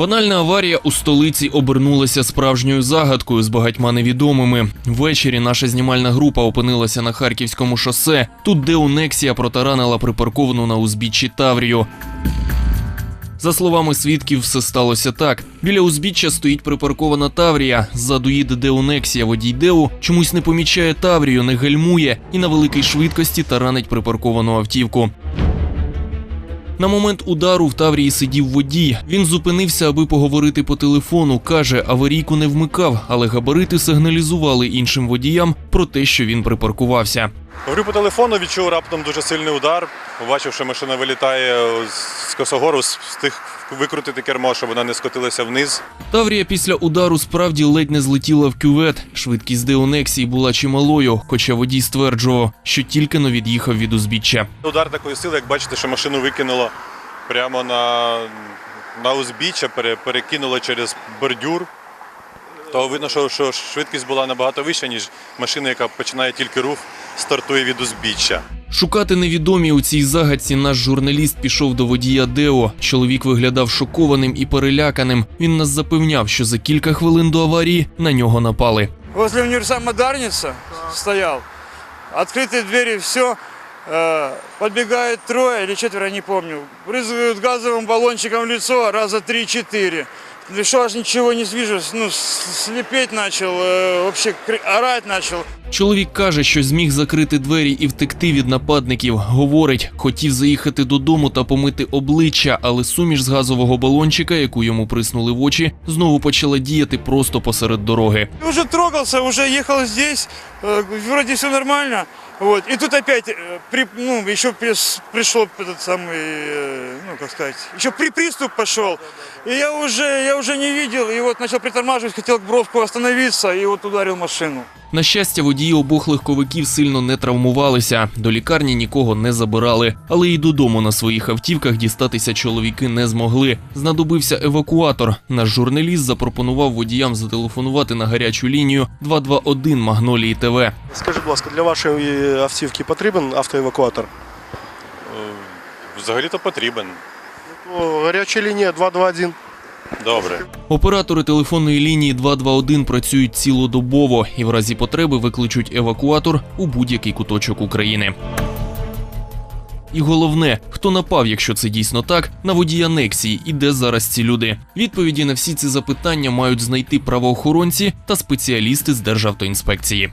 Банальна аварія у столиці обернулася справжньою загадкою з багатьма невідомими. Ввечері наша знімальна група опинилася на харківському шосе, тут де Нексія протаранила припарковану на узбіччі Таврію. За словами свідків, все сталося так. Біля узбіччя стоїть припаркована Таврія. Ззаду їде Деонексія водій Деу, чомусь не помічає Таврію, не гальмує і на великій швидкості таранить припарковану автівку. На момент удару в Таврії сидів водій. Він зупинився, аби поговорити по телефону. Каже, аварійку не вмикав, але габарити сигналізували іншим водіям про те, що він припаркувався. Говорю по телефону, відчув раптом дуже сильний удар. Побачив, що машина вилітає з косогору, встиг викрутити кермо, щоб вона не скотилася вниз. Таврія після удару справді ледь не злетіла в кювет. Швидкість Деонексії була чималою, хоча водій стверджував, що тільки но від'їхав від узбіччя. Удар такої сили, як бачите, що машину викинуло прямо на, на узбіччя, пере- перекинуло через бордюр То видно, що, що швидкість була набагато вища, ніж машина, яка починає тільки рух, стартує від узбіччя. Шукати невідомі у цій загадці наш журналіст пішов до водія Део. Чоловік виглядав шокованим і переляканим. Він нас запевняв, що за кілька хвилин до аварії на нього напали. Возле универсама Дарница стоял. Открытые двери, все. Подбегает трое или четверо, не помню. Брызгают газовым баллончиком в лицо раза три-четыре. Что аж ничего не вижу, ну, с- слепеть начал, э, вообще орать начал. Чоловік каже, що зміг закрити двері і втекти від нападників. Говорить, хотів заїхати додому та помити обличчя, але суміш з газового балончика, яку йому приснули в очі, знову почала діяти просто посеред дороги. Уже трогался, уже ехал здесь, э, вроде все нормально. Вот. И тут опять, э, при, ну, еще прис- пришел этот самый, э, ну, как сказать, еще при приступ пошел. И я уже, я уже не видел, и вот начал притормаживать, хотел к Бровку остановиться, и вот ударил машину. На щастя, водії обох легковиків сильно не травмувалися. До лікарні нікого не забирали, але й додому на своїх автівках дістатися чоловіки не змогли. Знадобився евакуатор. Наш журналіст запропонував водіям зателефонувати на гарячу лінію 221 Магнолії ТВ. Скажи, будь ласка, для вашої автівки потрібен автоевакуатор? Е, Взагалі-то потрібен. Гаряча лінія 221. Добре. Оператори телефонної лінії 221 працюють цілодобово і в разі потреби викличуть евакуатор у будь-який куточок України. І головне, хто напав, якщо це дійсно так, на водія Нексії і де зараз ці люди. Відповіді на всі ці запитання мають знайти правоохоронці та спеціалісти з Державтоінспекції.